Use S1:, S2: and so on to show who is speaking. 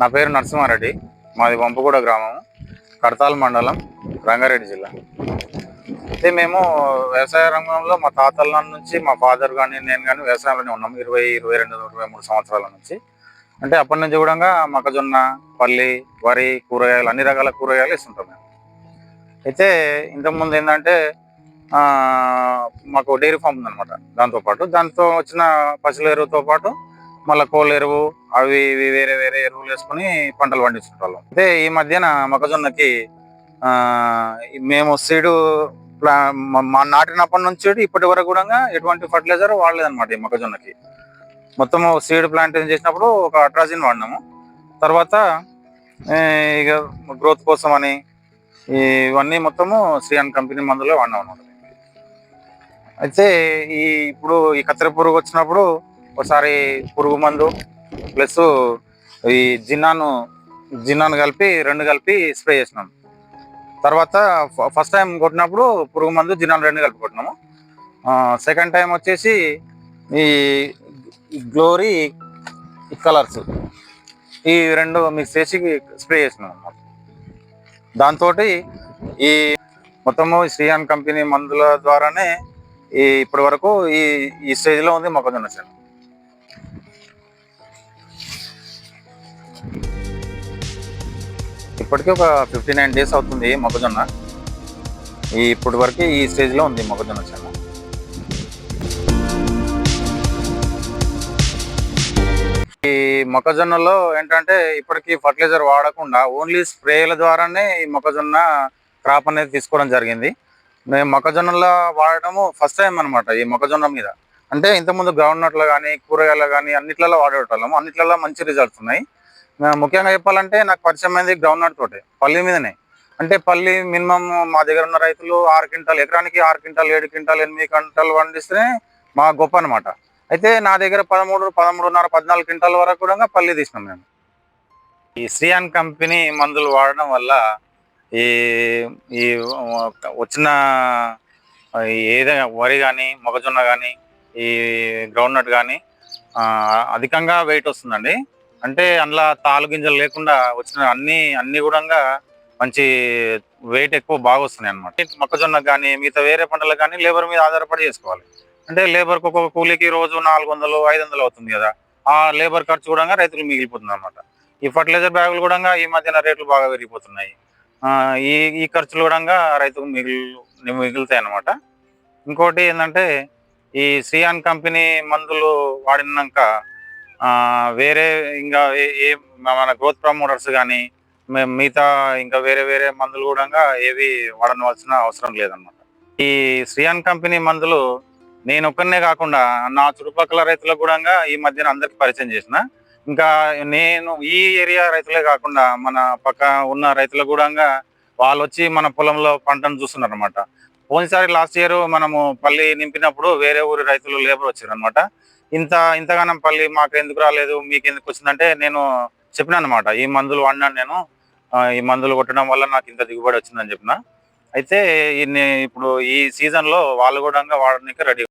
S1: నా పేరు నరసింహారెడ్డి. మాది వంపగూడ గ్రామం కడతాల్ మండలం రంగారెడ్డి జిల్లా. అయితే మేము వ్యవసాయ రంగంలో మా తాతల నుంచి మా ఫాదర్ కానీ నేను కానీ వ్యవసాయంలోనే ఉన్నాం. ఇరవై ఇరవై రెండు ఇరవై మూడు సంవత్సరాల నుంచి. అంటే అప్పటి నుంచి కూడా మొక్కజొన్న పల్లి వరి కూరగాయలు అన్ని రకాల కూరగాయలు ఇస్తుంటాం మేము. అయితే ఇంతకుముందు ఏంటంటే మాకు డైరీ ఫామ్ ఉందన్నమాట. దాంతోపాటు దాంతో వచ్చిన పశువుల ఎరువుతో పాటు మళ్ళీ కోళ్ళ ఎరువు అవి ఇవి వేరే వేరే ఎరువులు వేసుకొని పంటలు పండించుకుంటాం అయితే ఈ మధ్యన మొక్కజొన్నకి మేము సీడు ప్లా మా నాటినప్పటి నుంచి ఇప్పటి వరకు కూడా ఎటువంటి ఫర్టిలైజర్ వాడలేదన్నమాట ఈ మొక్కజొన్నకి. మొత్తం సీడ్ ప్లాంటేషన్ చేసినప్పుడు ఒక అట్రాజిన్ వాడినాము. తర్వాత ఇక గ్రోత్ కోసం అని ఇవన్నీ మొత్తము శ్రీయాన్ కంపెనీ మందులో వాడినాం అనమాట అయితే ఈ ఇప్పుడు ఈ కత్తెర పురుగు వచ్చినప్పుడు ఒకసారి పురుగు మందు ప్లస్ ఈ జిన్నాను జిన్నాను కలిపి రెండు కలిపి స్ప్రే చేసినాం. తర్వాత ఫస్ట్ టైం కొట్టినప్పుడు పురుగు మందు జిన్నాను రెండు కలిపి కొట్టినాము. సెకండ్ టైం వచ్చేసి ఈ గ్లోరీ కలర్స్ ఈ రెండు మిక్స్ చేసి స్ప్రే చేసినాం అన్నమాట. దాంతో ఈ మొత్తము శ్రీయాన్ కంపెనీ మందుల ద్వారానే ఈ ఇప్పటి వరకు ఈ ఈ స్టేజ్లో ఉంది మొక్కజొన్న చేను ఇప్పటికీ ఒక ఫిఫ్టీ నైన్ డేస్ అవుతుంది మొక్కజొన్న. ఈ ఇప్పటి వరకు ఈ స్టేజ్లో ఉంది మొక్కజొన్న చాలా ఈ మొక్కజొన్నలో ఏంటంటే ఇప్పటికీ ఫర్టిలైజర్ వాడకుండా ఓన్లీ స్ప్రేల ద్వారానే ఈ మొక్కజొన్న క్రాప్ అనేది తీసుకోవడం జరిగింది. మేము మొక్కజొన్నలో వాడటము ఫస్ట్ టైం అన్నమాట ఈ మొక్కజొన్న మీద. అంటే ఇంతకుముందు గ్రౌండ్ నట్లో కానీ కూరగాయలు కానీ అన్నిట్లలో వాడేటోళ్ళము. అన్నిట్లలో మంచి రిజల్ట్స్ ఉన్నాయి. ముఖ్యంగా చెప్పాలంటే నాకు పరిచయం అయింది గ్రౌండ్ నట్ తోటే పల్లి మీదనే. అంటే పల్లి మినిమం మా దగ్గర ఉన్న రైతులు ఆరు క్వింటాల్ ఎకరానికి ఆరు క్వింటాల్ ఏడు క్వింటాల్ ఎనిమిది క్వింటాల్ పండిస్తేనే మా గొప్ప అనమాట అయితే నా దగ్గర పదమూడు పదమూడున్నర పద్నాలుగు క్వింటాల్ వరకు కూడా పల్లి తీసినాం మేము. ఈ శ్రీయాన్ కంపెనీ మందులు వాడడం వల్ల ఈ ఈ వచ్చిన ఏదైనా వరి కానీ మొక్కజొన్న కానీ ఈ గ్రౌండ్ నట్ కానీ అధికంగా వెయిట్ వస్తుందండి. అంటే అందులో తాలు గింజలు లేకుండా వచ్చిన అన్ని అన్ని కూడా మంచి వెయిట్ ఎక్కువ బాగా వస్తున్నాయి అనమాట మొక్కజొన్న కానీ మిగతా వేరే పంటలకు కానీ లేబర్ మీద ఆధారపడి చేసుకోవాలి. అంటే లేబర్కి ఒక్కొక్క కూలీకి రోజు నాలుగు వందలు ఐదు వందలు అవుతుంది కదా. ఆ లేబర్ ఖర్చు కూడా రైతులు మిగిలిపోతుంది అనమాట ఈ ఫర్టిలైజర్ బ్యాగులు కూడా ఈ మధ్యన రేట్లు బాగా పెరిగిపోతున్నాయి. ఈ ఈ ఖర్చులు కూడా రైతుకు మిగిలి మిగులుతాయి అన్నమాట. ఇంకోటి ఏంటంటే ఈ సియాన్ కంపెనీ మందులు వాడినాక వేరే ఇంకా ఏ- మన గ్రోత్ ప్రమోటర్స్ కానీ మిగతా ఇంకా వేరే వేరే మందులు కూడా ఏవి వాడనవలసిన అవసరం లేదన్నమాట. ఈ శ్రీయాన్ కంపెనీ మందులు నేను ఒక్కనే కాకుండా నా చుట్టుపక్కల రైతులకు కూడా ఈ మధ్యన అందరికి పరిచయం చేసిన. ఇంకా నేను ఈ ఏరియా రైతులే కాకుండా మన పక్క ఉన్న రైతులకు కూడా వాళ్ళు వచ్చి మన పొలంలో పంటను చూస్తున్నారు అనమాట పోయినసారి లాస్ట్ ఇయర్ మనము పల్లి నింపినప్పుడు వేరే ఊరి రైతులు లేబర్ వచ్చారు అనమాట ఇంత ఇంతగానం పల్లి మాకు ఎందుకు రాలేదు మీకు ఎందుకు వచ్చిందంటే నేను చెప్పినా అనమాట ఈ మందులు వాడినాను నేను. ఈ మందులు కొట్టడం వల్ల నాకు ఇంత దిగుబడి వచ్చిందని చెప్పిన. అయితే ఈ ఇప్పుడు ఈ సీజన్లో వాళ్ళు కూడా వాడడానికి రెడీ